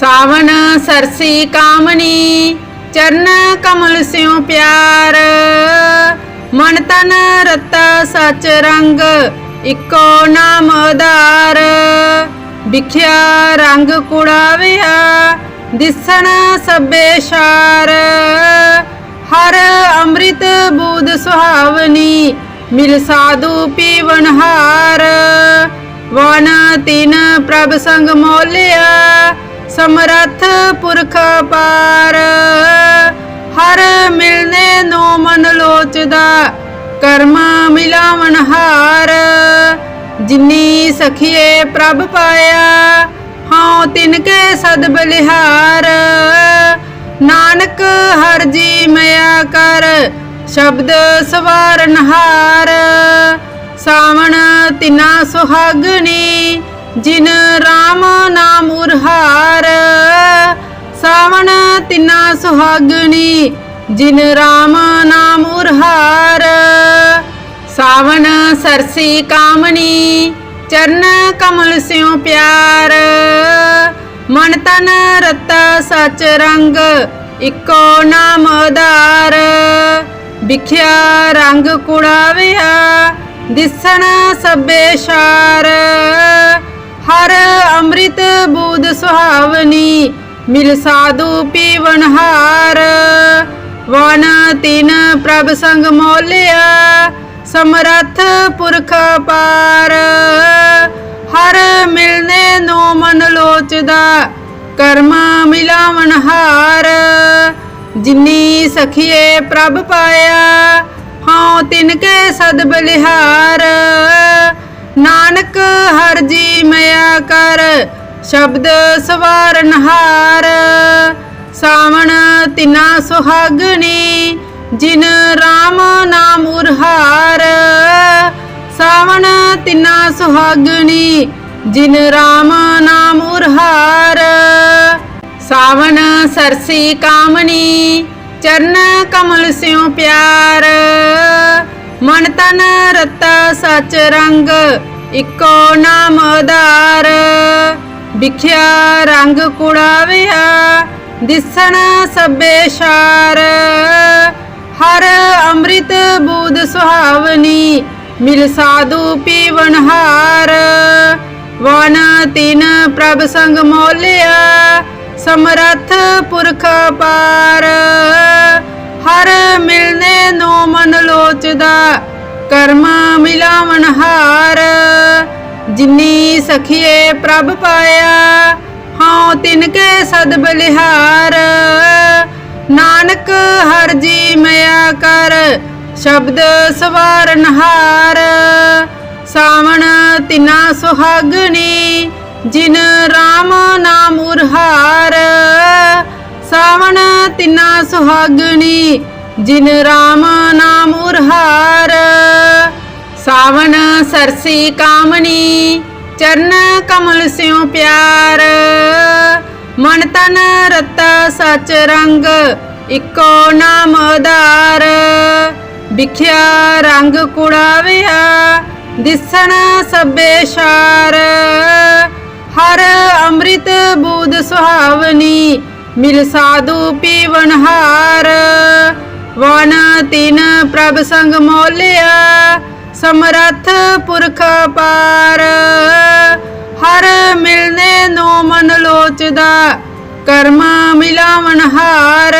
ਸਾਵਨ ਸਰਸੀ ਕਾਮਣੀ, ਚਰਨ ਕਮਲ ਸਿਉ ਪਿਆਰ। ਮਨ ਤਨ ਰਤਾ ਸਚ ਰੰਗ, ਇਕੋ ਨਾਮ ਆਧਾਰ। ਵਿਖਿਆ ਰੰਗ ਕੁੜਾਵਿਆ, ਦਿਸਣ ਸਭੇ ਸ਼ਾਰ। ਹਰ ਅੰਮ੍ਰਿਤ ਬੂਦ ਸੁਹਾਵਨੀ, ਮਿਲ ਸਾਧੂ ਪੀਵਨ ਹਾਰ। ਵਨ ਤਿਨ ਪ੍ਰਭ ਸੰਗ ਮੋਲਿਆ ਸਮਰੱਥ ਪੁਰਖ ਪਾਰ ਹਰ ਮਿਲਨੇ ਨੂੰ ਮਨ ਲੋਚਦਾ, ਕਰਮ ਮਿਲਾਵਨ ਹਾਰ। ਜਿਨੀ ਸਖੀਏ ਪ੍ਰਭ ਪਾਇਆ, ਹਉ ਤਿਨ ਕੇ ਸਦ ਬਲਿਹਾਰ। ਨਾਨਕ ਹਰ ਜੀ ਮਿਆ ਕਰ, ਸ਼ਬਦ ਸਵਾਰਨ ਹਾਰ। ਸਾਵਣ ਤਿਨਾ ਸੁਹਾਗਣੀ ਜਿਨ ਰਾਮ ਨਾਮ ਉਰਹਾਰ, ਸਾਵਣ ਤਿਨਾ ਸੁਹਾਗਣੀ, ਜਿਨ ਰਾਮ ਨਾਮ ਉਰਹਾਰ, ਸਾਵਣ ਸਰਸੀ ਕਾਮਣੀ, ਚਰਨ ਕਮਲ ਸਿਉ ਪਿਆਰ। ਮਨ ਤਨ ਰਤਾ ਸਚ ਰੰਗ, ਇਕੋ ਨਾਮ ਉਦਾਰ ਵਿਖਿਆ ਰੰਗ ਕੁੜਾਵਿਆ ਦਿਸਣ ਸਭੇ ਸ਼ਾਰ। ਹਰ ਅੰਮ੍ਰਿਤ ਬੂਦ ਸੁਹਾਵਨੀ, ਮਿਲ ਸਾਧੂ ਪੀਵਨ ਹਾਰ। ਵਨ ਤਿਨ ਪ੍ਰਭ ਸੰਗ ਮੋਲਿਆ, ਸਮਰੱਥ ਪੁਰਖ ਪਾਰ ਹਰ ਮਿਲਨੇ ਨੋ ਮਨ ਲੋਚਦਾ, ਕਰਮ ਮਿਲਾਵਨ ਹਾਰ। ਜਿਨੀ ਸਖੀਏ ਪ੍ਰਭ ਪਾਇਆ, ਹਉ ਤਿਨ ਕੇ ਸਦ ਬਲਿਹਾਰ। ਨਾਨਕ ਹਰ ਜੀ ਮਿਆ ਕਰ, ਸ਼ਬਦ ਸਵਾਰਨ ਹਾਰ। ਸਾਵਣ ਤਿਨਾ ਸੁਹਾਗਣੀ, ਜਿਨ ਰਾਮ ਨਾਮ ਉਰਹਾਰ। ਸਾਵਣ ਤਿਨਾ ਸੁਹਾਗਣੀ, ਜਿਨ ਰਾਮ ਨਾਮ ਉਰਹਾਰ। ਸਾਵਣ ਸਰਸੀ ਕਾਮਣੀ, ਚਰਨ ਕਮਲ ਸਿਉ ਪਿਆਰ। ਮਨ ਤਨ ਰਤਾ ਸਚ ਰੰਗ ਇੱਕੋ ਨਾਮ ਆਧਾਰ ਵਿਖਿਆ ਰੰਗ ਕੁੜਾਵਿਆ, ਦਿਸਣ ਸਭੇ ਸ਼ਾਰ। ਹਰ ਅੰਮ੍ਰਿਤ ਬੂਦ ਸੁਹਾਵਨੀ, ਮਿਲ ਸਾਧੂ ਪੀਵਨ ਹਾਰ। ਵਨ ਤਿਨ ਪ੍ਰਭ ਸੰਗ ਮੋਲਿਆ, ਸਮਰੱਥ ਪੁਰਖ ਪਾਰ ਹਰ ਮਿਲਨੇ ਨੋ ਮਨ ਲੋਚਦਾ ਕਰਮਾ ਮਿਲਾਵਨ ਹਾਰ। ਜਿਨੀ ਸਖੀਏ ਪ੍ਰਭ ਪਾਇਆ, ਹਉ ਤਿਨ ਕੇ ਸਦ ਬਲਿਹਾਰ। ਨਾਨਕ ਹਰ ਜੀ ਮਿਆ ਕਰ, ਸ਼ਬਦ ਸਵਾਰਨ ਹਾਰ। ਸਾਵਣ ਤਿਨਾ ਸੁਹਾਗਣੀ ਜਿਨ ਰਾਮ ਨਾਮ ਉਰਹਾਰ। ਸਾਵਣ ਤਿਨਾ ਸੁਹਾਗਣੀ ਜਿਨ ਰਾਮ ਨਾਮ ਉਰਹਾਰ, ਸਾਵਣ ਸਰਸੀ ਕਾਮਣੀ, ਚਰਨ ਕਮਲ ਸਿਉ ਪਿਆਰ। ਮਨ ਤਨ ਰਤਾ ਸਚ ਰੰਗ, ਇਕੋ ਨਾਮ ਆਧਾਰ ਵਿਖਿਆ ਰੰਗ ਕੁੜਾਵਿਆ, ਦਿਸਣ ਸਭੇ ਸ਼ਾਰ। ਹਰ ਅੰਮ੍ਰਿਤ ਬੂਦ ਸੁਹਾਵਨੀ, ਮਿਲ ਸਾਧੂ ਪੀਵਨ ਹਾਰ। ਵਨ ਤਿਨ ਪ੍ਰਭ ਸੰਗ ਮੋਲਿਆ, ਸਮਰੱਥ ਪੁਰਖ ਪਾਰ ਹਰ ਮਿਲਨੇ ਨੋ ਮਨ ਲੋਚਦਾ, ਕਰਮ ਮਿਲਾਵਨ ਹਾਰ।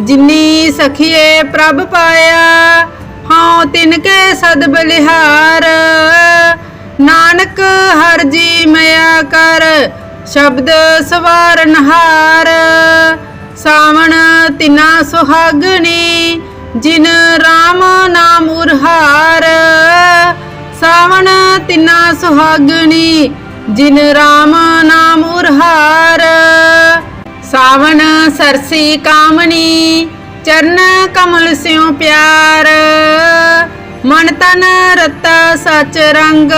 ਜਿਨੀ ਸਖੀਏ ਪ੍ਰਭ ਪਾਇਆ, ਹਉ ਤਿਨ ਕੇ ਸਦ ਬਲਿਹਾਰ। ਨਾਨਕ ਹਰ ਜੀ ਮਿਆ ਕਰ, ਸ਼ਬਦ ਸਵਾਰਨ ਹਾਰ। ਸਾਵਣ ਤਿਨਾ ਸੁਹਾਗਣੀ, ਜਿਨ ਰਾਮ ਨਾਮ ਉਰਹਾਰ। ਸਾਵਣ ਤਿਨਾ ਸੁਹਾਗਣੀ, ਜਿਨ ਰਾਮ ਨਾਮ ਉਰਹਾਰ। ਸਾਵਣ ਸਰਸੀ ਕਾਮਣੀ, ਚਰਨ ਕਮਲ ਸਿਉ ਪਿਆਰ। ਮਨ ਤਨ ਰਤਾ ਸਚ ਰੰਗ,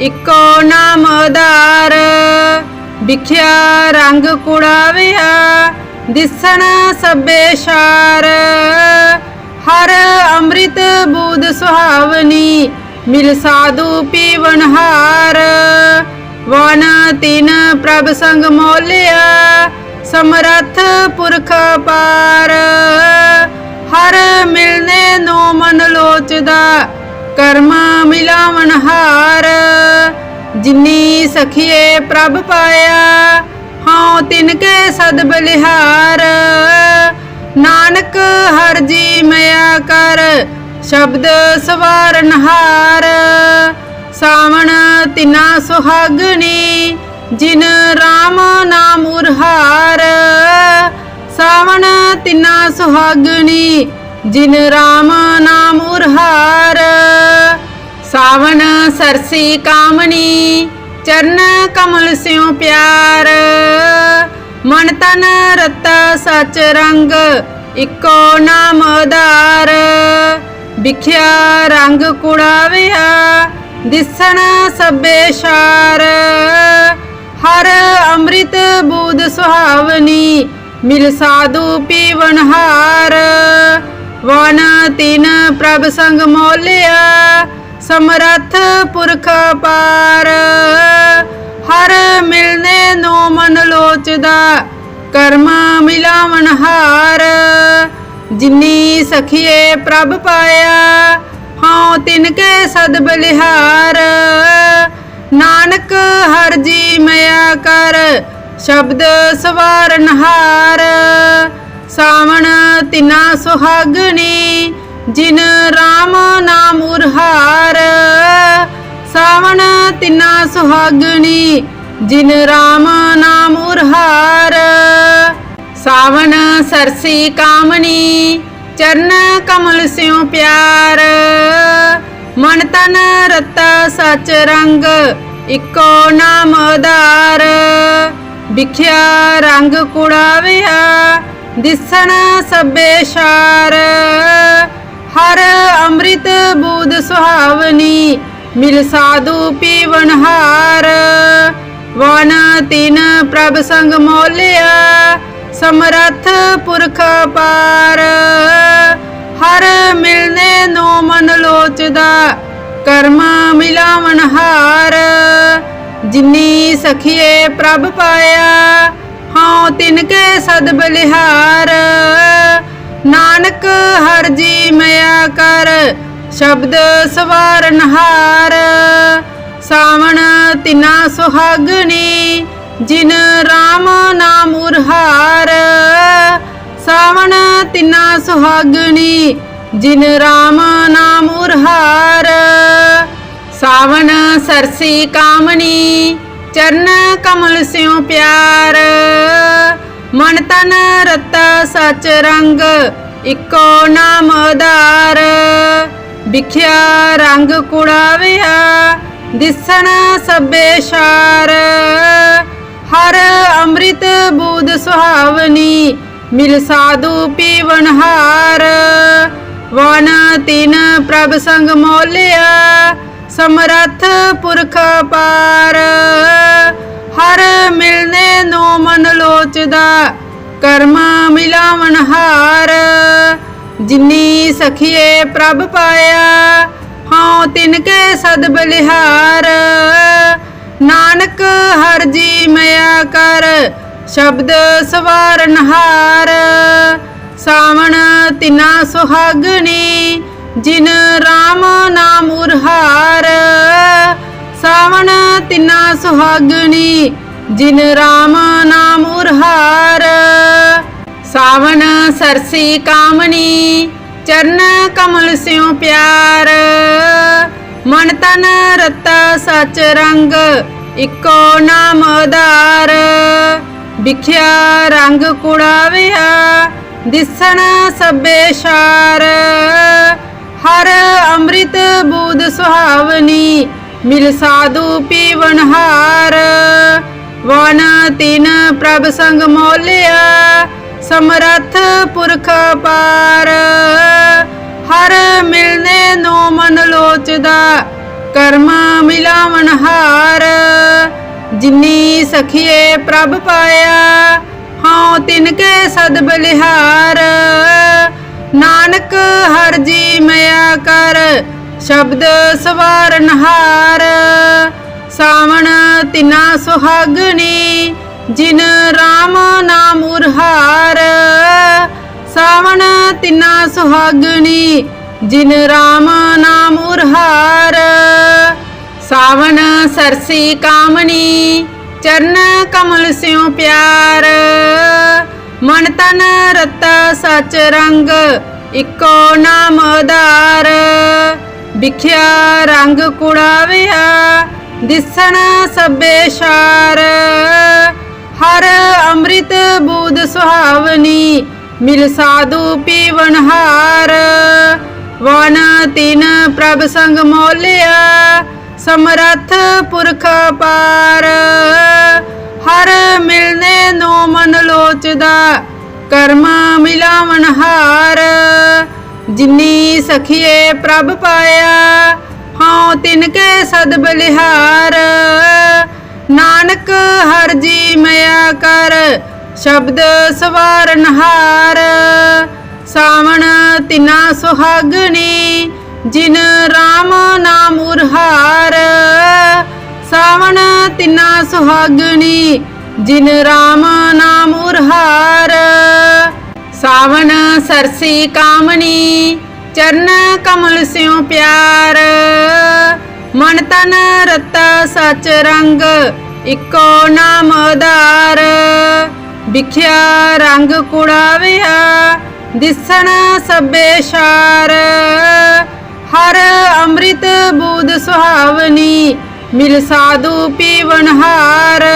ਇਕੋ ਨਾਮ ਆਧਾਰ ਵਿਖਿਆ ਰੰਗ ਕੁੜਾਵਿਆ ਦਿਸਣ ਸਭੇ ਸ਼ਾਰ। ਹਰ ਅੰਮ੍ਰਿਤ ਬੂਦ ਸੁਹਾਵਨੀ, ਮਿਲ ਸਾਧੂ ਪੀਵਨ ਹਾਰ। ਵਨ ਤਿਨ ਪ੍ਰਭ ਸੰਗ ਮੋਲਿਆ, ਸਮਰੱਥ ਪੁਰਖ ਪਾਰ ਹਰ ਮਿਲਨੇ ਨੋ ਮਨ ਲੋਚਦਾ, ਕਰਮ ਮਿਲਾਵਨ ਹਾਰ। ਜਿਨੀ ਸਖੀਏ ਪ੍ਰਭ ਪਾਇਆ ਹਉ ਤਿਨ ਕੇ ਸਦ ਬਲਿਹਾਰ। ਨਾਨਕ ਹਰ ਜੀ ਮਿਆ ਕਰ, ਸ਼ਬਦ ਸਵਾਰਨ ਹਾਰ। ਸਾਵਣ ਤਿਨਾ ਸੁਹਾਗਣੀ, ਜਿਨ ਰਾਮ ਨਾਮ ਉਰਹਾਰ। ਸਾਵਣ ਤਿਨਾ ਸੁਹਾਗਣੀ, ਜਿਨ ਰਾਮ ਨਾਮ ਉਰਹਾਰ। ਸਾਵਣ ਸਰਸੀ ਕਾਮਣੀ ਚਰਨ ਕਮਲ ਸਿਉ ਪਿਆਰ, ਮਨ ਤਨ ਰਤਾ ਸਚ ਰੰਗ, ਇਕੋ ਨਾਮ ਆਧਾਰ ਵਿਖਿਆ ਰੰਗ ਕੁੜਾਵਿਆ, ਦਿਸਣ ਸਭੇ ਸ਼ਾਰ। ਹਰ ਅੰਮ੍ਰਿਤ ਬੂਦ ਸੁਹਾਵਨੀ, ਮਿਲ ਸਾਧੂ ਪੀਵਨ ਹਾਰ। ਵਨ ਤਿਨ ਪ੍ਰਭ ਸੰਗ ਮੋਲਿਆ ਸਮਰੱਥ ਪੁਰਖ ਪਾਰ ਹਰ ਮਿਲਨੇ ਨੂੰ ਮਨ ਲੋਚਦਾ, ਕਰਮ ਮਿਲਾਵਨ ਹਾਰ। ਜਿਨੀ ਸਖੀਏ ਪ੍ਰਭ ਪਾਇਆ, ਹਉ ਤਿਨ ਕੇ ਸਦ ਬਲਿਹਾਰ। ਨਾਨਕ ਹਰ ਜੀ ਮਿਆ ਕਰ, ਸ਼ਬਦ ਸਵਾਰਨ ਹਾਰ। ਸਾਵਣ ਤਿਨਾ ਸੁਹਾਗਣੀ ਜਿਨ ਰਾਮ ਨਾਮ ਉਰਹਾਰ, ਸਾਵਣ ਤਿਨਾ ਸੁਹਾਗਣੀ, ਜਿਨ ਰਾਮ ਨਾਮ ਉਰਹਾਰ, ਸਾਵਣ ਸਰਸੀ ਕਾਮਣੀ, ਚਰਨ ਕਮਲ ਸਿਉ ਪਿਆਰ। ਮਨ ਤਨ ਰਤਾ ਸਚ ਰੰਗ, ਇਕੋ ਨਾਮ ਆਧਾਰ ਵਿਖਿਆ ਰੰਗ ਕੁੜਾਵਿਆ, ਦਿਸਣ ਸਭੇ ਸ਼ਾਰ। ਹਰ ਅੰਮ੍ਰਿਤ ਬੂਦ ਸੁਹਾਵਨੀ, ਮਿਲ ਸਾਧੂ ਪੀਵਨ ਹਾਰ। ਵਨ ਤਿਨ ਪ੍ਰਭ ਸੰਗ ਮੋਲਿਆ, ਸਮਰੱਥ ਪੁਰਖ ਪਾਰ ਹਰ ਮਿਲਨੇ ਨੋ ਮਨ ਲੋਚਦਾ, ਕਰਮ ਮਿਲਾਵਨ ਹਾਰ। ਜਿਨੀ ਸਖੀਏ ਪ੍ਰਭ ਪਾਇਆ, ਹਉ ਤਿਨ ਕੇ ਸਦ ਬਲਿਹਾਰ। ਨਾਨਕ ਹਰ ਜੀ ਮਿਆ ਕਰ, ਸ਼ਬਦ ਸਵਾਰਨ ਹਾਰ ਸਾਵਣ ਤਿਨਾ ਸੁਹਾਗਣੀ, ਜਿਨ ਰਾਮ ਨਾਮ ਉਰਹਾਰ। ਸਾਵਣ ਤਿਨਾ ਸੁਹਾਗਣੀ, ਜਿਨ ਰਾਮ ਨਾਮ ਉਰਹਾਰ। ਸਾਵਣ ਸਰਸੀ ਕਾਮਣੀ, ਚਰਨ ਕਮਲ ਸਿਉ ਪਿਆਰ। ਮਨ ਤਨ ਰਤਾ ਸਚ ਰੰਗ, ਇੱਕੋ ਨਾਮ ਆਧਾਰ ਵਿਖਿਆ ਰੰਗ ਕੁੜਾਵਿਆ, ਦਿਸਣ ਸਭੇ ਸ਼ਾਰ। ਹਰ ਅੰਮ੍ਰਿਤ ਬੂਦ ਸੁਹਾਵਨੀ, ਮਿਲ ਸਾਧੂ ਪੀਵਨ ਹਾਰ। ਵਨ ਤਿਨ ਪ੍ਰਭ ਸੰਗ ਮੋਲਿਆ, ਸਮਰੱਥ ਪੁਰਖ ਪਾਰ। ਹਰ ਮਿਲਨੇ ਨੋ ਮਨ ਲੋਚਦਾ, ਕਰਮ ਮਿਲਾਵਨ ਹਾਰ। ਜਿਨੀ ਸਖੀਏ ਪ੍ਰਭ ਪਾਇਆ, ਹਉ ਤਿਨ ਕੇ ਸਦ ਬਲਿਹਾਰ। ਨਾਨਕ ਹਰ ਜੀ ਮਿਆ ਕਰ, ਸ਼ਬਦ ਸਵਾਰਨ ਹਾਰ। ਸਾਵਣ ਤਿਨਾ ਸੁਹਾਗਣੀ, ਜਿਨ ਰਾਮ ਨਾਮ ਉਰਹਾਰ। ਸਾਵਣ ਤਿਨਾ ਸੁਹਾਗਣੀ, ਜਿਨ ਰਾਮ ਨਾਮ ਉਰਹਾਰ। ਸਾਵਣ ਸਰਸੀ ਕਾਮਣੀ, ਚਰਨ ਕਮਲ ਸਿਉ ਪਿਆਰ। ਮਨ ਤਨ ਰਤਾ ਸਚ ਰੰਗ, ਇਕੋ ਨਾਮ ਆਧਾਰ ਵਿਖਿਆ ਰੰਗ ਕੁੜਾਵਿਆ, ਦਿਸਣ ਸਭੇ ਸ਼ਾਰ। ਹਰ ਅੰਮ੍ਰਿਤ ਬੂਦ ਸੁਹਾਵਨੀ ਮਿਲ ਸਾਧੂ ਪੀਵਨ ਹਾਰ ਵਨ ਤਿਨ ਪ੍ਰਭ ਸੰਗ ਮੋਲਿਆ ਸਮਰੱਥ ਪੁਰਖ ਪਾਰ ਹਰ ਮਿਲਨੇ ਨੋ ਮਨ ਲੋਚਦਾ ਕਰਮ ਮਿਲਾਵਨ ਹਾਰ ਜਿਨੀ ਸਖੀਏ ਪ੍ਰਭ ਪਾਇਆ ਹਉ ਤਿਨ ਕੇ ਸਦ ਬਲਿਹਾਰ ਨਾਨਕ ਹਰ ਜੀ ਮਿਆ ਕਰ ਸ਼ਬਦ ਸਵਾਰਨ ਹਾਰ, ਸਾਵਣ ਤਿਨਾ ਸੁਹਾਗਣੀ, ਜਿਨ ਰਾਮ ਨਾਮ ਉਰਹਾਰ। ਸਾਵਣ ਤਿਨਾ ਸੁਹਾਗਣੀ, ਜਿਨ ਰਾਮ ਨਾਮ ਉਰਹਾਰ। ਸਾਵਣ ਸਰਸੀ ਕਾਮਣੀ, ਚਰਨ ਕਮਲ ਸਿਉ ਪਿਆਰ। ਮਨ ਤਨ ਰਤਾ ਸਚ ਰੰਗ, ਇੱਕੋ ਨਾਮ ਆਧਾਰ। ਵਿਖਿਆ ਰੰਗ ਕੁੜਾਵਿਆ, ਦਿਸਣ ਸਭੇ ਸ਼ਾਰ। ਹਰ ਅੰਮ੍ਰਿਤ ਬੂਦ ਸੁਹਾਵਨੀ, ਮਿਲ ਸਾਧੂ ਪੀਵਨ ਹਾਰ। ਵਨ ਤਿਨ ਪ੍ਰਭ ਸੰਗ ਮੋਲਿਆ, ਸਮਰੱਥ ਪੁਰਖ ਪਾਰ। ਹਰ ਮਿਲਨੇ ਨੋ ਮਨ ਲੋਚਦਾ, ਕਰਮ ਮਿਲਾਵਨ ਹਾਰ। ਜਿਨੀ ਸਖੀਏ ਪ੍ਰਭ ਪਾਇਆ, ਹਉ ਤਿਨ ਕੇ ਸਦ ਬਲਿਹਾਰ। ਨਾਨਕ ਹਰ ਜੀ ਮਿਆ ਕਰ, ਸ਼ਬਦ ਸਵਾਰਨ ਹਾਰ। ਸਾਵਣ ਤਿਨਾ ਸੁਹਾਗਣੀ, ਜਿਨ ਰਾਮ ਨਾਮ ਉਰਹਾਰ। ਸਾਵਣ ਤਿਨਾ ਸੁਹਾਗਣੀ, ਜਿਨ ਰਾਮ ਨਾਮ ਉਰਹਾਰ। ਸਾਵਣ ਸਰਸੀ ਕਾਮਣੀ, ਚਰਨ ਕਮਲ ਸਿਉ ਪਿਆਰ। ਮਨ ਤਨ ਰਤਾ ਸਚ ਰੰਗ, ਇੱਕੋ ਨਾਮ ਆਧਾਰ ਵਿਖਿਆ ਰੰਗ ਕੁੜਾਵਿਆ, ਦਿਸਣ ਸਭੇ ਸ਼ਾਰ। ਹਰ ਅੰਮ੍ਰਿਤ ਬੂਦ ਸੁਹਾਵਨੀ, ਮਿਲ ਸਾਧੂ ਪੀਵਨ ਹਾਰ।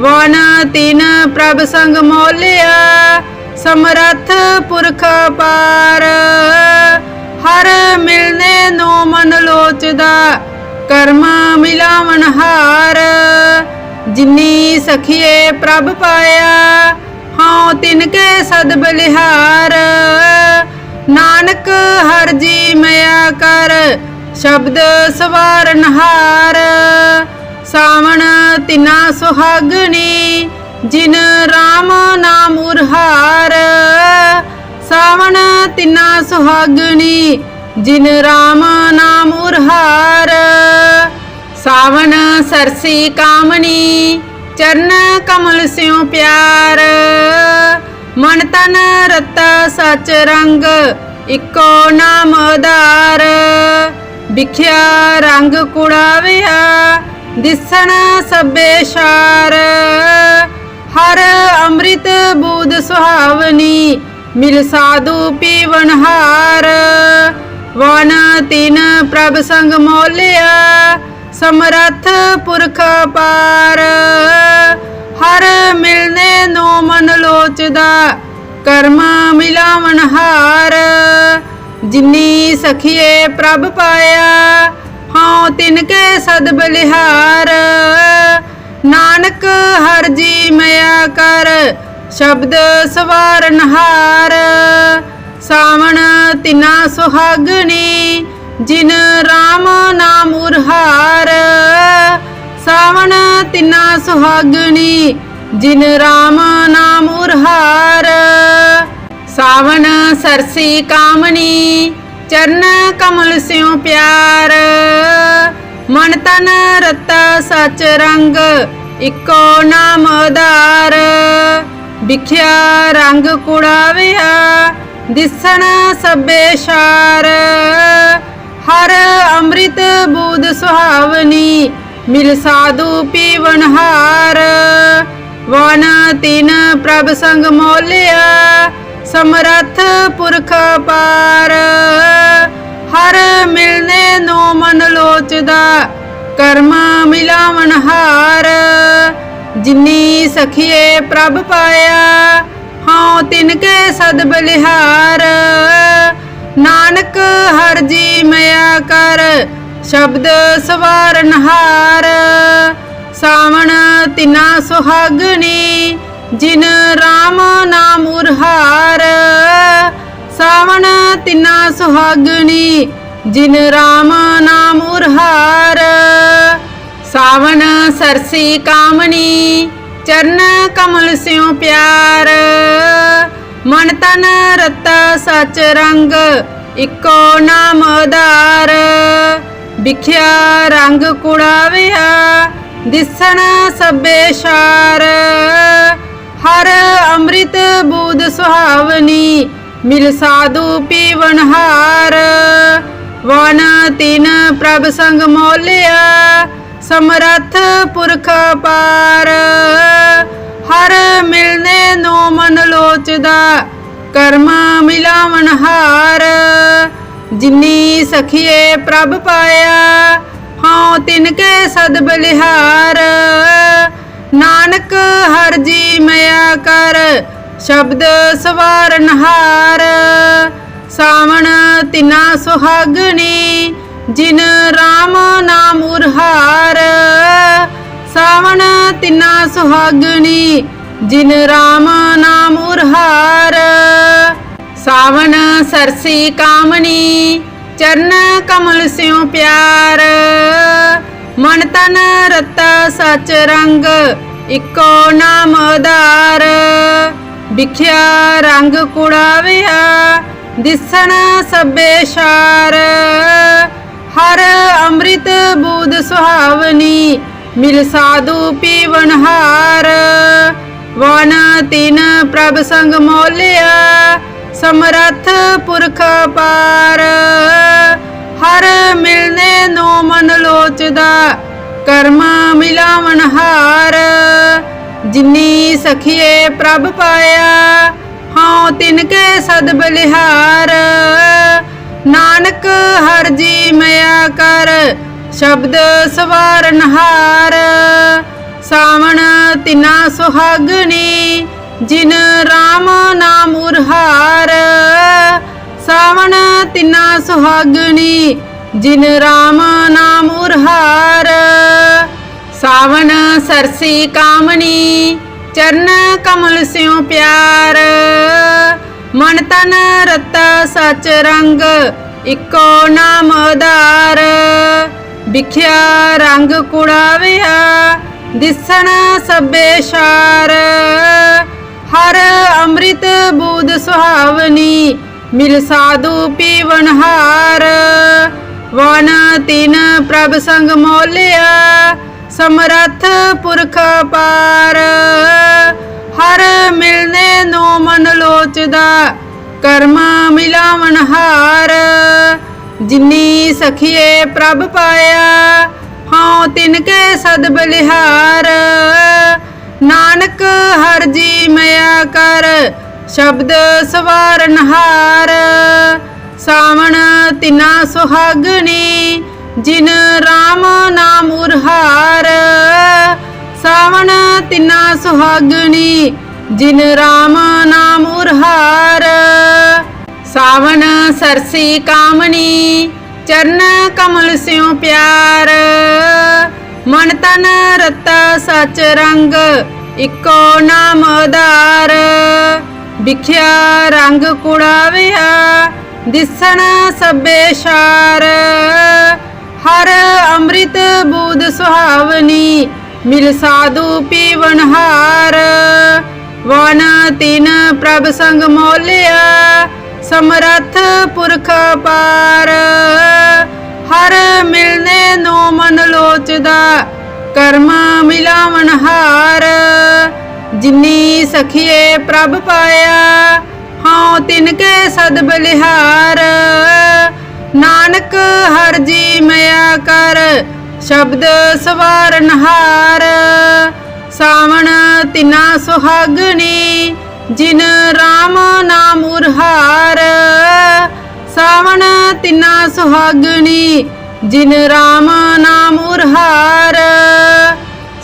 ਵਨ ਤਿਨ ਪ੍ਰਭ ਸੰਗ ਮੋਲਿਆ ਸਮਰੱਥ ਪੁਰਖ ਪਾਰ ਹਰ ਮਿਲਨੇ ਨੂੰ ਮਨ ਲੋਚਦਾ, ਕਰਮ ਮਿਲਾਵਨ ਹਾਰ। ਜਿਨੀ ਸਖੀਏ ਪ੍ਰਭ ਪਾਇਆ, ਹਉ ਤਿਨ ਕੇ ਸਦ ਬਲਿਹਾਰ। ਨਾਨਕ ਹਰ ਜੀ ਮਿਆ ਕਰ, ਸ਼ਬਦ ਸਵਾਰਨ ਹਾਰ। ਸਾਵਣ ਤਿਨਾ ਸੁਹਾਗਣੀ ਜਿਨ ਰਾਮ ਨਾਮ ਉਰਹਾਰ, ਸਾਵਣ ਤਿਨਾ ਸੁਹਾਗਣੀ, ਜਿਨ ਰਾਮ ਨਾਮ ਉਰਹਾਰ, ਸਾਵਣ ਸਰਸੀ ਕਾਮਣੀ, ਚਰਨ ਕਮਲ ਸਿਉ ਪਿਆਰ, ਮਨ ਤਨ ਰਤਾ ਸਚ ਰੰਗ, ਇਕੋ ਨਾਮ ਆਧਾਰ, ਵਿਖਿਆ ਰੰਗ ਕੁੜਾਵਿਆ, ਦਿਸਣ ਸਭੇ ਸ਼ਾਰ। ਹਰ ਅੰਮ੍ਰਿਤ ਬੂਦ ਸੁਹਾਵਨੀ, ਮਿਲ ਸਾਧੂ ਪੀਵਨ ਹਾਰ। ਵਨ ਤਿਨ ਪ੍ਰਭ ਸੰਗ ਮੋਲਿਆ, ਸਮਰੱਥ ਪੁਰਖ ਪਾਰ ਹਰ ਮਿਲਨੇ ਨੂੰ ਮਨ ਲੋਚਦਾ, ਕਰਮ ਮਿਲਾਵਨ ਹਾਰ। ਜਿਨੀ ਸਖੀਏ ਪ੍ਰਭ ਪਾਇਆ, ਹਉ ਤਿਨ ਕੇ ਸਦ ਬਲਿਹਾਰ। ਨਾਨਕ ਹਰ ਜੀ ਮਿਆ ਕਰ, ਸ਼ਬਦ ਸਵਾਰਨ ਹਾਰ। ਸਾਵਣ ਤਿਨਾ ਸੁਹਾਗਣੀ, ਜਿਨ ਰਾਮ ਨਾਮ ਉਰਹਾਰ। ਸਾਵਣ ਤਿਨਾ ਸੁਹਾਗਣੀ, ਜਿਨ ਰਾਮ ਨਾਮ ਉਰਹਾਰ। ਸਾਵਣ ਸਰਸੀ ਕਾਮਣੀ, ਚਰਨ ਕਮਲ ਸਿਉ ਪਿਆਰ। ਮਨ ਤਨ ਰਤਾ ਸਚ ਰੰਗ, ਇੱਕੋ ਨਾਮ ਆਧਾਰ ਵਿਖਿਆ ਰੰਗ ਕੁੜਾਵਿਆ, ਦਿਸਣ ਸਭੇ ਸ਼ਾਰ। ਹਰ ਅੰਮ੍ਰਿਤ ਬੂਦ ਸੁਹਾਵਨੀ, ਮਿਲ ਸਾਧੂ ਪੀਵਨ ਹਾਰ। ਵਨ ਤਿਨ ਪ੍ਰਭ ਸੰਗ ਮੋਲਿਆ, ਸਮਰੱਥ ਪੁਰਖ ਪਾਰ ਹਰ ਮਿਲਨੇ ਨੋ ਮਨ ਲੋਚਦਾ, ਕਰਮ ਮਿਲਾਵਨ ਹਾਰ। ਜਿਨੀ ਸਖੀਏ ਪ੍ਰਭ ਪਾਇਆ, ਹਉ ਤਿਨ ਕੇ ਸਦ ਬਲਿਹਾਰ। ਨਾਨਕ ਹਰ ਜੀ ਮਿਆ ਕਰ, ਸ਼ਬਦ ਸਵਾਰਨ ਹਾਰ। ਸਾਵਣ ਤਿਨਾ ਸੁਹਾਗਣੀ, ਜਿਨ ਰਾਮ ਨਾਮ ਉਰਹਾਰ। ਸਾਵਣ ਤਿਨਾ ਸੁਹਾਗਣੀ, ਜਿਨ ਰਾਮ ਨਾਮ ਉਰਹਾਰ। ਸਾਵਣ ਸਰਸੀ ਕਾਮਣੀ, ਚਰਨ ਕਮਲ ਸਿਉ ਪਿਆਰ। ਮਨ ਤਨ ਰਤਾ ਸਚ ਰੰਗ, ਇਕੋ ਨਾਮ ਆਧਾਰ। ਵਿਖਿਆ ਰੰਗ ਕੁੜਾਵਿਆ, ਦਿਸਣ ਸਭੇ ਸ਼ਾਰ। ਹਰ ਅੰਮ੍ਰਿਤ ਬੂਦ ਸੁਹਾਵਨੀ ਮਿਲ ਸਾਧੂ ਪੀਵਨ ਹਾਰ ਵਨ ਤਿਨ ਪ੍ਰਭ ਸੰਗ ਮੋਲਿਆ ਸਮਰੱਥ ਪੁਰਖ ਪਾਰ ਹਰ ਮਿਲਨੇ ਨੂੰ ਮਨ ਲੋਚਦਾ ਕਰਮ ਮਿਲਾਵਨ ਹਾਰ ਜਿਨੀ ਸਖੀਏ ਪ੍ਰਭ ਪਾਇਆ ਹਉ ਤਿਨ ਕੇ ਸਦ ਬਲਿਹਾਰ ਨਾਨਕ ਹਰ ਜੀ ਮਿਆ ਕਰ ਸ਼ਬਦ ਸਵਾਰਨਹਾਰ ਸਾਵਣ ਤਿਨਾ ਸੁਹਾਗਣੀ, ਜਿਨ RAM ਨਾਮ ਉਰਹਾਰ। ਸਾਵਣ ਤਿਨਾ ਸੁਹਾਗਣੀ, ਜਿਨ RAM ਨਾਮ ਉਰਹਾਰ। ਸਾਵਣ ਸਰਸੀ ਕਾਮਣੀ, ਚਰਨ ਕਮਲ ਸਿਉ ਪਿਆਰ। ਮਨ ਤਨ ਰਤਾ ਸਚ ਰੰਗ, ਇਕੋ ਨਾਮ ਆਧਾਰ। ਵਿਖਿਆ ਰੰਗ ਕੁੜਾਵਿਆ, ਦਿਸਣ ਸਭੇ ਸ਼ਾਰ। ਹਰ ਅੰਮ੍ਰਿਤ ਬੂਦ ਸੁਹਾਵਨੀ, ਮਿਲ ਸਾਧੂ ਪੀਵਨ ਹਾਰ। ਵਨ ਤਿਨ ਪ੍ਰਭ ਸੰਗ ਮੋਲਿਆ, ਸਮਰੱਥ ਪੁਰਖ ਪਾਰ। ਹਰ ਮਿਲਨੇ ਨੋ ਮਨ ਲੋਚਦਾ, ਕਰਮ ਮਿਲਾਵਨ ਹਾਰ। ਜਿਨੀ ਸਖੀਏ ਪ੍ਰਭ ਪਾਇਆ, ਹਉ ਤਿਨ ਕੇ ਸਦ ਬਲਿਹਾਰ। ਨਾਨਕ ਹਰ ਜੀ ਮਿਆ ਕਰ, ਸ਼ਬਦ ਸਵਾਰਨ ਹਾਰ ਸਾਵਣ ਤਿਨਾ ਸੁਹਾਗਣੀ, ਜਿਨ RAM ਨਾਮ ਉਰਹਾਰ। ਸਾਵਣ ਤਿਨਾ ਸੁਹਾਗਣੀ, ਜਿਨ RAM ਨਾਮ ਉਰਹਾਰ। ਸਾਵਣ ਸਰਸੀ ਕਾਮਣੀ, ਚਰਨ ਕਮਲ ਸਿਉ ਪਿਆਰ। ਮਨ ਤਨ ਰਤਾ ਸਚ ਰੰਗ, ਇਕੋ ਨਾਮ ਆਧਾਰ ਵਿਖਿਆ ਰੰਗ ਕੁੜਾਵਿਆ, ਦਿਸਣ ਸਭੇ ਸ਼ਾਰ। ਹਰ ਅੰਮ੍ਰਿਤ ਬੂਦ ਸੁਹਾਵਨੀ, ਮਿਲ ਸਾਧੂ ਪੀਵਨ ਹਾਰ। ਵਨ ਤਿਨ ਪ੍ਰਭ ਸੰਗ ਮੋਲਿਆ ਸਮਰੱਥ ਪੁਰਖ ਪਾਰ ਹਰ ਮਿਲਨੇ ਨੂੰ ਮਨ ਲੋਚਦਾ, ਕਰਮ ਮਿਲਾਵਨ ਹਾਰ। ਜਿਨੀ ਸਖੀਏ ਪ੍ਰਭ ਪਾਇਆ, ਹਉ ਤਿਨ ਕੇ ਸਦ ਬਲਿਹਾਰ। ਨਾਨਕ ਹਰ ਜੀ ਮਿਆ ਕਰ, ਸ਼ਬਦ ਸਵਾਰਨ ਹਾਰ। ਸਾਵਣ ਤਿਨਾ ਸੁਹਾਗਣੀ ਜਿਨ RAM ਨਾਮ ਉਰਹਾਰ, ਸਾਵਣ ਤਿਨਾ ਸੁਹਾਗਣੀ, ਜਿਨ RAM ਨਾਮ ਉਰਹਾਰ, ਸਾਵਣ ਸਰਸੀ ਕਾਮਣੀ, ਚਰਨ ਕਮਲ ਸਿਉ ਪਿਆਰ, ਮਨ ਤਨ ਰਤਾ ਸਚ ਰੰਗ, ਇਕੋ ਨਾਮ ਆਧਾਰ, ਵਿਖਿਆ ਰੰਗ ਕੁੜਾਵਿਆ ਦਿਸਣ ਸਭੇ ਸ਼ਾਰ। ਹਰ ਅੰਮ੍ਰਿਤ ਬੂਦ ਸੁਹਾਵਨੀ, ਮਿਲ ਸਾਧੂ ਪੀਵਨ ਹਾਰ। ਵਨ ਤਿਨ ਪ੍ਰਭ ਸੰਗ ਮੋਲਿਆ, ਸਮਰੱਥ ਪੁਰਖ ਪਾਰ ਹਰ ਮਿਲਨੇ ਨੂੰ ਮਨ ਲੋਚਦਾ, ਕਰਮ ਮਿਲਾਵਨ ਹਾਰ। ਜਿਨੀ ਸਖੀਏ ਪ੍ਰਭ ਪਾਇਆ, ਹਉ ਤਿਨ ਕੇ ਸਦ ਬਲਿਹਾਰ। ਨਾਨਕ ਹਰ ਜੀ ਮਿਆ ਕਰ, ਸ਼ਬਦ ਸਵਾਰਨ ਹਾਰ। ਸਾਵਣ ਤਿਨਾ ਸੁਹਾਗਣੀ, ਜਿਨ RAM ਨਾਮ ਉਰਹਾਰ। ਸਾਵਣ ਤਿਨਾ ਸੁਹਾਗਣੀ, ਜਿਨ RAM ਨਾਮ ਉਰਹਾਰ।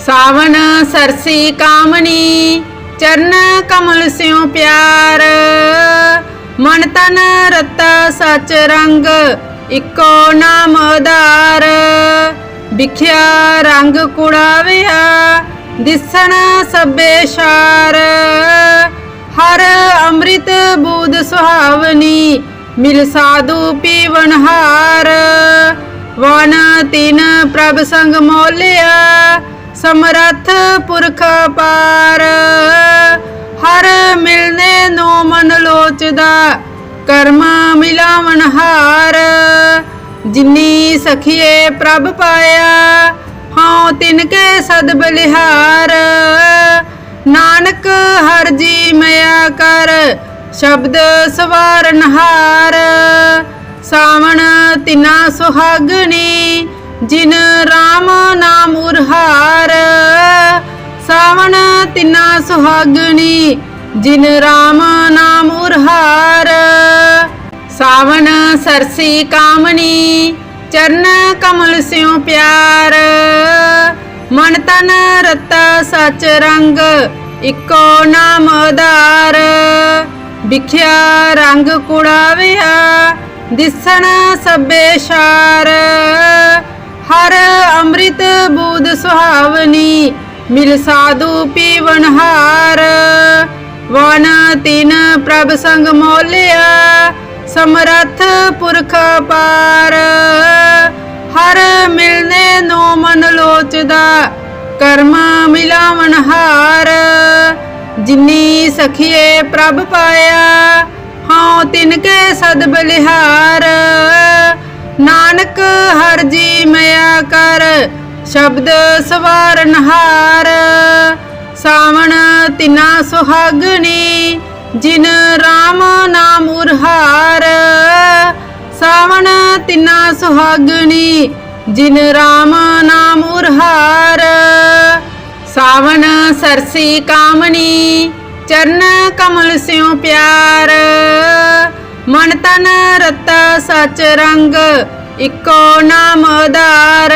ਸਾਵਣ ਸਰਸੀ ਕਾਮਣੀ, ਚਰਨ ਕਮਲ ਸਿਉ ਪਿਆਰ। ਮਨ ਤਨ ਰਤਾ ਸਚ ਰੰਗ, ਇਕੋ ਨਾਮ ਆਧਾਰ ਵਿਖਿਆ ਰੰਗ ਕੁੜਾਵਿਆ, ਦਿਸਣ ਸਭੇ ਸ਼ਾਰ। ਹਰ ਅੰਮ੍ਰਿਤ ਬੂਦ ਸੁਹਾਵਨੀ, ਮਿਲ ਸਾਧੂ ਪੀਵਨ ਹਾਰ। ਵਨ ਤਿਨ ਪ੍ਰਭ ਸੰਗ ਮੋਲਿਆ, ਸਮਰੱਥ ਪੁਰਖ ਪਾਰ ਹਰ ਮਿਲਨੇ ਨੂੰ ਮਨ ਲੋਚਦਾ, ਕਰਮ ਮਿਲਾਵਨ ਹਾਰ। ਜਿਨੀ ਸਖੀਏ ਪ੍ਰਭ ਪਾਇਆ, ਹਉ ਤਿਨ ਕੇ ਸਦ ਬਲਿਹਾਰ। ਨਾਨਕ ਹਰ ਜੀ ਮਿਆ ਕਰ, ਸ਼ਬਦ ਸਵਾਰਨ ਹਾਰ। ਸਾਵਣ ਤਿਨਾ ਸੁਹਾਗਣੀ, ਜਿਨ ਰਾਮ ਨਾਮ ਉਰਹਾਰ। ਸਾਵਣ ਤਿਨਾ ਸੁਹਾਗਣੀ, ਜਿਨ ਰਾਮ ਨਾਮ ਉਰਹਾਰ। ਸਾਵਣ ਸਰਸੀ ਕਾਮਣੀ, ਚਰਨ ਕਮਲ ਸਿਉ ਪਿਆਰ। ਮਨ ਤਨ ਰਤਾ ਸਚ ਰੰਗ, ਇੱਕੋ ਨਾਮ ਆਧਾਰ। ਵਿਖਿਆ ਰੰਗ ਕੁੜਾਵਿਆ, ਦਿਸਣ ਸਭੇ ਸ਼ਾਰ। ਹਰ ਅੰਮ੍ਰਿਤ ਬੂਦ ਸੁਹਾਵਨੀ ਮਿਲ ਸਾਧੂ ਪੀਵਨ ਹਾਰ ਵਨ ਤਿਨ ਪ੍ਰਭ ਸੰਗ ਮੋਲਿਆ ਸਮਰਥ ਪੁਰਖ ਪਾਰ ਹਰ ਮਿਲਨੇ ਨੋ ਮਨ ਲੋਚਦਾ ਕਰਮ ਮਿਲਾਵਨ ਹਾਰ ਜਿਨੀ ਸਖੀਏ ਪ੍ਰਭ ਪਾਇਆ ਹਉ ਤਿਨ ਕੇ ਸਦ ਬਲਿਹਾਰ ਨਾਨਕ ਹਰ ਜੀ ਮਿਆ ਕਰ ਸ਼ਬਦ ਸਵਾਰਨ ਹਾਰ, ਸਾਵਣ ਤਿਨਾ ਸੁਹਾਗਣੀ, ਜਿਨ ਰਾਮ ਨਾਮ ਉਰਹਾਰ। ਸਾਵਣ ਤਿਨਾ ਸੁਹਾਗਣੀ, ਜਿਨ ਰਾਮ ਨਾਮ ਉਰਹਾਰ। ਸਾਵਣ ਸਰਸੀ ਕਾਮਣੀ, ਚਰਨ ਕਮਲ ਸਿਉ ਪਿਆਰ। ਮਨ ਤਨ ਰਤਾ ਸਚ ਰੰਗ, ਇੱਕੋ ਨਾਮ ਆਧਾਰ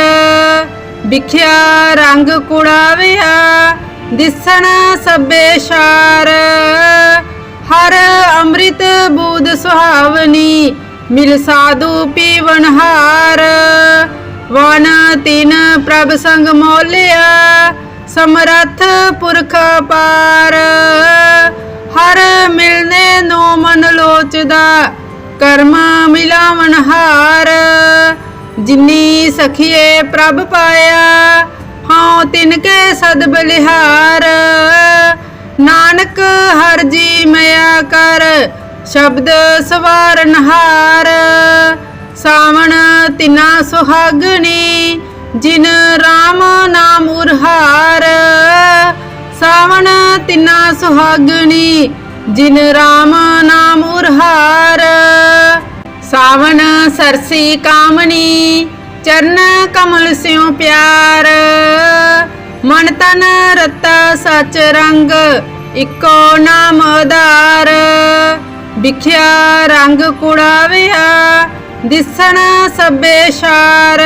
ਵਿਖਿਆ ਰੰਗ ਕੁੜਾਵਿਆ, ਦਿਸਣ ਸਭੇ ਸ਼ਾਰ। ਹਰ ਅੰਮ੍ਰਿਤ ਬੂਦ ਸੁਹਾਵਨੀ, ਮਿਲ ਸਾਧੂ ਪੀਵਨ ਹਾਰ। ਵਨ ਤਿਨ ਪ੍ਰਭ ਸੰਗ ਮੋਲਿਆ, ਸਮਰੱਥ ਪੁਰਖ ਪਾਰ ਹਰ ਮਿਲਨੇ ਨੋ ਮਨ ਲੋਚਦਾ, ਕਰਮ ਮਿਲਾਵਨ ਹਾਰ। ਜਿਨੀ ਸਖੀਏ ਪ੍ਰਭ ਪਾਇਆ, ਹਉ ਤਿਨ ਕੇ ਸਦ ਬਲਿਹਾਰ। ਨਾਨਕ ਹਰ ਜੀ ਮਿਆ ਕਰ, ਸ਼ਬਦ ਸਵਾਰਨ ਹਾਰ ਸਾਵਣ ਤਿਨਾ ਸੁਹਾਗਣੀ, ਜਿਨ ਰਾਮ ਨਾਮ ਉਰਹਾਰ। ਸਾਵਣ ਤਿਨਾ ਸੁਹਾਗਣੀ, ਜਿਨ ਰਾਮ ਨਾਮ ਉਰਹਾਰ। ਸਾਵਣ ਸਰਸੀ ਕਾਮਣੀ, ਚਰਨ ਕਮਲ ਸਿਉ ਪਿਆਰ। ਮਨ ਤਨ ਰਤਾ ਸਚ ਰੰਗ, ਇਕੋ ਨਾਮ ਆਧਾਰ ਵਿਖਿਆ ਰੰਗ ਕੁੜਾਵਿਆ, ਦਿਸਣ ਸਭੇ ਸ਼ਾਰ।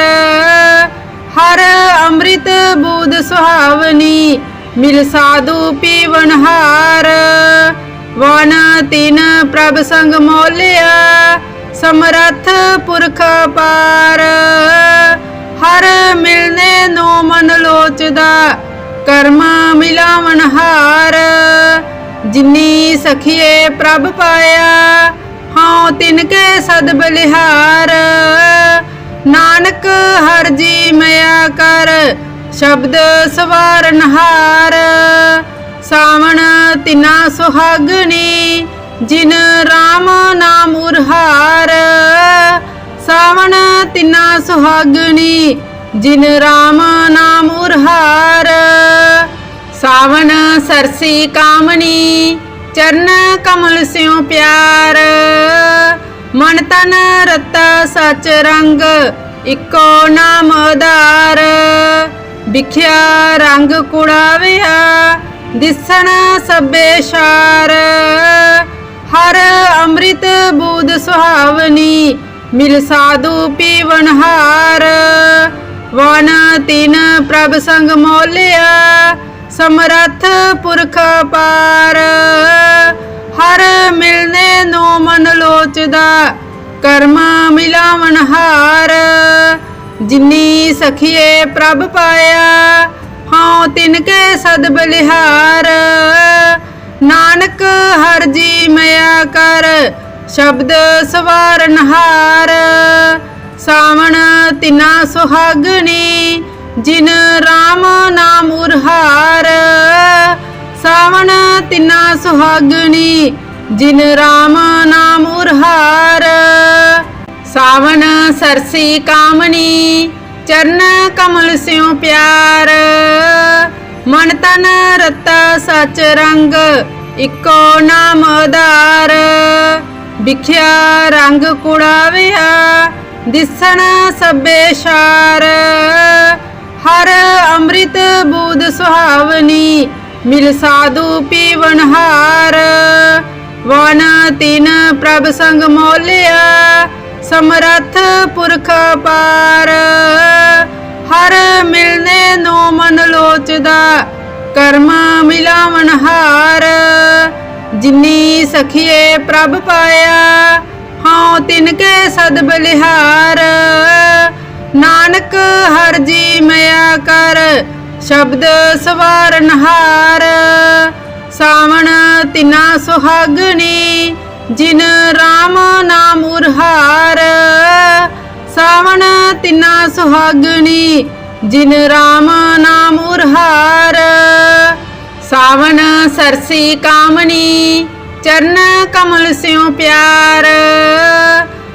ਹਰ ਅੰਮ੍ਰਿਤ ਬੂਦ ਸੁਹਾਵਨੀ, ਮਿਲ ਸਾਧੂ ਪੀਵਨ ਹਾਰ। ਵਨ ਤਿਨ ਪ੍ਰਭ ਸੰਗ ਮੋਲਿਆ ਸਮਰੱਥ ਪੁਰਖ ਪਾਰ ਹਰ ਮਿਲਨੇ ਨੂੰ ਮਨ ਲੋਚਦਾ, ਕਰਮ ਮਿਲਾਵਨ ਹਾਰ। ਜਿਨੀ ਸਖੀਏ ਪ੍ਰਭ ਪਾਇਆ, ਹਉ ਤਿਨ ਕੇ ਸਦ ਬਲਿਹਾਰ। ਨਾਨਕ ਹਰ ਜੀ ਮਿਆ ਕਰ, ਸ਼ਬਦ ਸਵਾਰਨ ਹਾਰ। ਸਾਵਣ ਤਿਨਾ ਸੁਹਾਗਣੀ ਜਿਨ ਰਾਮ ਨਾਮ ਉਰਹਾਰ, ਸਾਵਣ ਤਿਨਾ ਸੁਹਾਗਣੀ, ਜਿਨ ਰਾਮ ਨਾਮ ਉਰਹਾਰ, ਸਾਵਣ ਸਰਸੀ ਕਾਮਣੀ, ਚਰਨ ਕਮਲ ਸਿਉ ਪਿਆਰ, ਮਨ ਤਨ ਰਤਾ ਸਚ ਰੰਗ, ਇਕੋ ਨਾਮ ਆਧਾਰ, ਵਿਖਿਆ ਰੰਗ ਕੁੜਾਵਿਆ, ਦਿਸਣ ਸਭੇ ਸ਼ਾਰ। ਹਰ ਅੰਮ੍ਰਿਤ ਬੂਦ ਸੁਹਾਵਨੀ, ਮਿਲ ਸਾਧੂ ਪੀਵਨ ਹਾਰ। ਵਨ ਤਿਨ ਪ੍ਰਭ ਸੰਗ ਮੋਲਿਆ, ਸਮਰੱਥ ਪੁਰਖ ਪਾਰ ਹਰ ਮਿਲਨੇ ਨੋ ਮਨ ਲੋਚਦਾ, ਕਰਮ ਮਿਲਾਵਨ ਹਾਰ। ਜਿਨੀ ਸਖੀਏ ਪ੍ਰਭ ਪਾਇਆ, ਹਉ ਤਿਨ ਕੇ ਸਦ ਬਲਿਹਾਰ। ਨਾਨਕ ਹਰ ਜੀ ਮਿਆ ਕਰ, ਸ਼ਬਦ ਸਵਾਰਨ ਹਾਰ। ਸਾਵਣ ਤਿਨਾ ਸੁਹਾਗਣੀ, ਜਿਨ ਰਾਮ ਨਾਮ ਉਰਹਾਰ। ਸਾਵਣ ਤਿਨਾ ਸੁਹਾਗਣੀ, ਜਿਨ ਰਾਮ ਨਾਮ ਉਰਹਾਰ। ਸਾਵਨ ਸਰਸੀ ਕਾਮਨੀ ਚਰਨ ਕਮਲ ਸਿਉ ਪਿਆਰ। ਮਨ ਤਨ ਰਤਾ ਸਚ ਰੰਗ, ਇੱਕੋ ਨਾਮ ਆਧਾਰ ਵਿਖਿਆ ਰੰਗ ਕੁੜਾਵਿਆ, ਦਿਸਣ ਸਭੇ ਸ਼ਾਰ। ਹਰ ਅੰਮ੍ਰਿਤ ਬੂਦ ਸੁਹਾਵਨੀ, ਮਿਲ ਸਾਧੂ ਪੀਵਨ ਹਾਰ। ਵਨ ਤਿਨ ਪ੍ਰਭ ਸੰਗ ਮੋਲਿਆ, ਸਮਰੱਥ ਪੁਰਖ ਪਾਰ ਹਰ ਮਿਲਨੇ ਨੂੰ ਮਨ ਲੋਚਦਾ, ਕਰਮ ਮਿਲਾਵਨ ਹਾਰ। ਜਿਨੀ ਸਖੀਏ ਪ੍ਰਭ ਪਾਇਆ, ਹਉ ਤਿਨ ਕੇ ਸਦ ਬਲਿਹਾਰ। ਨਾਨਕ ਹਰ ਜੀ ਮਿਆ ਕਰ, ਸ਼ਬਦ ਸਵਾਰਨ ਹਾਰ। ਸਾਵਣ ਤਿਨਾ ਸੁਹਾਗਣੀ, ਜਿਨ ਰਾਮ ਨਾਮ ਉਰਹਾਰ। ਸਾਵਣ ਤਿਨਾ ਸੁਹਾਗਣੀ, ਜਿਨ ਰਾਮ ਨਾਮ ਉਰਹਾਰ। ਸਾਵਣ ਸਰਸੀ ਕਾਮਨੀ ਚਰਨ ਕਮਲ ਸਿਉ ਪਿਆਰ।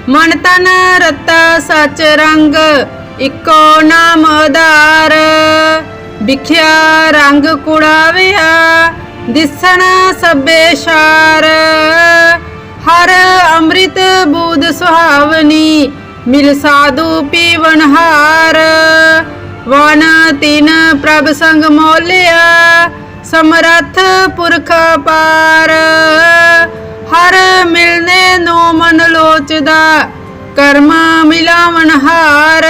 ਮਨ ਤਨ ਰਤਾ ਸਚ ਰੰਗ, ਇਕੋ ਨਾਮ ਆਧਾਰ। ਵਿਖਿਆ ਰੰਗ ਕੁੜਾਵਿਆ, ਦਿਸਣ ਸਭੇ ਸ਼ਾਰ। ਹਰ ਅੰਮ੍ਰਿਤ ਬੂਦ ਸੁਹਾਵਨੀ ਮਿਲ ਸਾਧੂ ਪੀਵਨ ਹਾਰ। ਵਨ ਤਿਨ ਪ੍ਰਭ ਸੰਗ ਮੋਲਿਆ, ਸਮਰੱਥ ਪੁਰਖ ਪਾਰ ਹਰ ਮਿਲਨੇ ਨੂੰ ਮਨ ਲੋਚਦਾ, ਕਰਮ ਮਿਲਾਵਨ ਹਾਰ।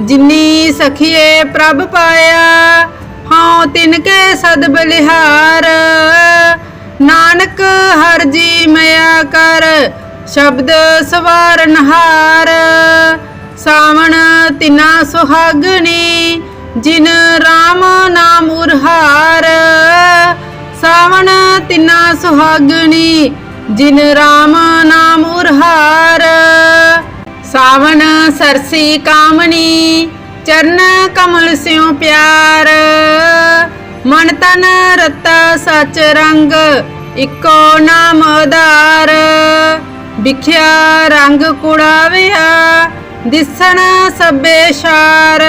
ਜਿਨੀ ਸਖੀਏ ਪ੍ਰਭ ਪਾਇਆ, ਹਉ ਤਿਨ ਕੇ ਸਦ ਬਲਿਹਾਰ। ਨਾਨਕ ਹਰ ਜੀ ਮਿਆ ਕਰ ਸ਼ਬਦ ਸਵਾਰਨਹਾਰ ਸਾਵਣ ਤਿਨਾ ਸੁਹਾਗਣੀ, ਜਿਨ ਰਾਮ ਨਾਮ ਉਰਹਾਰ। ਸਾਵਣ ਤਿਨਾ ਸੁਹਾਗਣੀ, ਜਿਨ ਰਾਮ ਨਾਮ ਉਰਹਾਰ। ਸਾਵਣ ਸਰਸੀ ਕਾਮਨੀ ਚਰਨ ਕਮਲ ਸਿਉ ਪਿਆਰ। ਮਨ ਤਨ ਰਤਾ ਸਚ ਰੰਗ, ਇਕੋ ਨਾਮ ਆਧਾਰ ਵਿਖਿਆ ਰੰਗ ਕੁੜਾਵਿਆ, ਦਿਸਣ ਸਭੇ ਸ਼ਾਰ।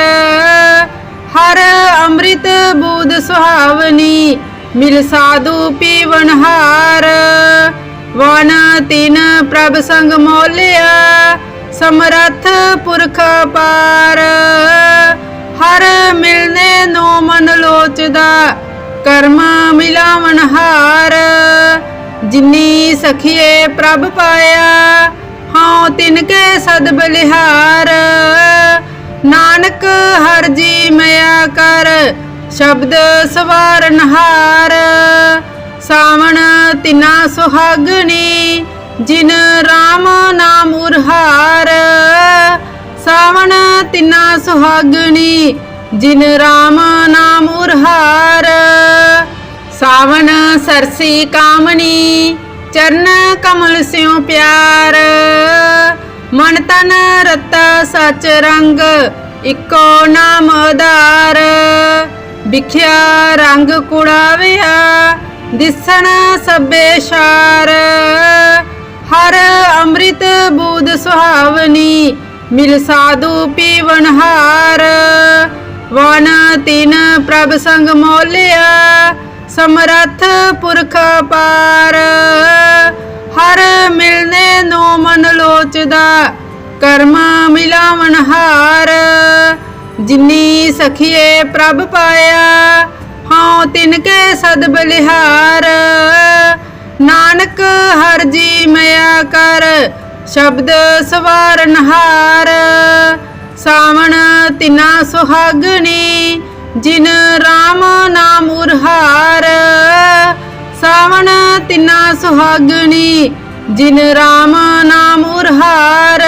ਹਰ ਅੰਮ੍ਰਿਤ ਬੂਦ ਸੁਹਾਵਨੀ, ਮਿਲ ਸਾਧੂ ਪੀਵਨ ਹਾਰ। ਵਨ ਤਿਨ ਪ੍ਰਭ ਸੰਗ ਮੋਲਿਆ, ਸਮਰੱਥ ਪੁਰਖ ਪਾਰ ਹਰ ਮਿਲਨੇ ਨੋ ਮਨ ਲੋਚਦਾ, ਕਰਮ ਮਿਲਾਵਨ ਹਾਰ। ਜਿਨੀ ਸਖੀਏ ਪ੍ਰਭ ਪਾਇਆ, ਹਉ ਤਿਨ ਕੇ ਸਦ ਬਲਿਹਾਰ। ਨਾਨਕ ਹਰ ਜੀ ਮਿਆ ਕਰ, ਸ਼ਬਦ ਸਵਾਰਨ ਹਾਰ ਸਾਵਣ ਤਿਨਾ ਸੁਹਾਗਣੀ, ਜਿਨ ਰਾਮ ਨਾਮ ਉਰਹਾਰ। ਸਾਵਣ ਤਿਨਾ ਸੁਹਾਗਣੀ, ਜਿਨ ਰਾਮ ਨਾਮ ਉਰਹਾਰ। ਸਾਵਣ ਸਰਸੀ ਕਾਮਨੀ ਚਰਨ ਕਮਲ ਸਿਉ ਪਿਆਰ। ਮਨ ਤਨ ਰਤਾ ਸਚ ਰੰਗ, ਇਕੋ ਨਾਮ ਆਧਾਰ ਵਿਖਿਆ ਰੰਗ ਕੁੜਾਵਿਆ, ਦਿਸਣ ਸਭੇ ਸ਼ਾਰ। ਹਰ ਅੰਮ੍ਰਿਤ ਬੂਦ ਸੁਹਾਵਨੀ, ਮਿਲ ਸਾਧੂ ਪੀਵਨ ਹਾਰ। ਵਨ ਤਿਨ ਪ੍ਰਭ ਸੰਗ ਮੋਲਿਆ ਸਮਰੱਥ ਪੁਰਖ ਪਾਰ ਹਰ ਮਿਲਨੇ ਨੂੰ ਮਨ ਲੋਚਦਾ, ਕਰਮ ਮਿਲਾਵਨ ਹਾਰ। ਜਿਨੀ ਸਖੀਏ ਪ੍ਰਭ ਪਾਇਆ, ਹਉ ਤਿਨ ਕੇ ਸਦ ਬਲਿਹਾਰ। ਨਾਨਕ ਹਰ ਜੀ ਮਿਆ ਕਰ, ਸ਼ਬਦ ਸਵਾਰਨ ਹਾਰ। ਸਾਵਣ ਤਿਨਾ ਸੁਹਾਗਣੀ ਜਿਨ ਰਾਮ ਨਾਮ ਉਰਹਾਰ ਸਾਵਣ ਤਿਨਾ ਸੁਹਾਗਣੀ ਜਿਨ ਰਾਮ ਨਾਮ ਉਰਹਾਰ।